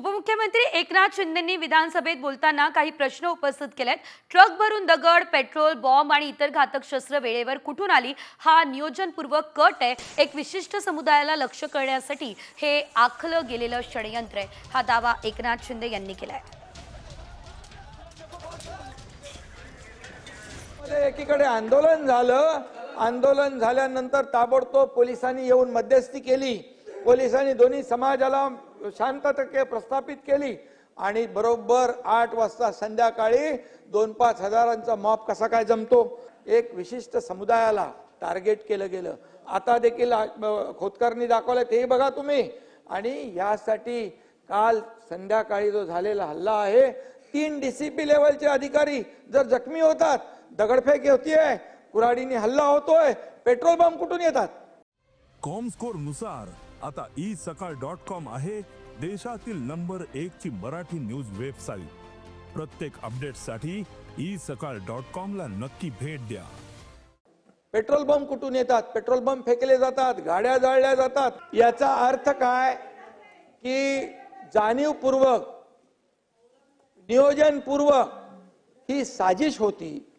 उपमुख्यमंत्री एकनाथ शिंदेंनी विधानसभेत बोलताना काही प्रश्न उपस्थित केलेत. ट्रक भरून दगड पेट्रोल बॉम्ब आणि इतर घातक शस्त्र वेळेवर कुठून आली? हा नियोजनपूर्वक कट आहे. एक विशिष्ट समुदायाला लक्ष करण्यासाठी हे आखलं गेलेलं षडयंत्र आहे. हा दावा एकनाथ शिंदे यांनी केलाय. आहे एकीकडे आंदोलन झालं. आंदोलन झाल्यानंतर ताबडतोब पोलिसांनी येऊन मध्यस्थी केली. पोलिसांनी दोन्ही समाजाला शांतता प्रस्थापित केली आणि बरोबर आठ वाजता संध्याकाळी दोन पाच हजारांचा मॉप कसा काय जमतो? एक विशिष्ट समुदायाला टार्गेट केलं गेलं. आता देखील आ- खोतकरनी दाखवलं तेही बघा तुम्ही. आणि यासाठी काल संध्याकाळी जो झालेला हल्ला आहे तीन डीसीपी लेवलचे अधिकारी जर जखमी होतात दगडफेक होतीये कुराडीने हल्ला होतोय पेट्रोल पंप कुठून येतात? कॉमस्कोरनुसार आता ई सकाळ डॉट कॉम आहे देशातील नंबर एक ची मराठी न्यूज वेबसाईट. प्रत्येक अपडेटसाठी ई सकाळ डॉट कॉम ला नक्की भेट द्या. पेट्रोल पंप कुठून येतात? पेट्रोल पंप फेकले जातात गाड्या जाळल्या जातात. याचा अर्थ काय? की जाणीवपूर्वक नियोजनपूर्वक ही साजिश होती.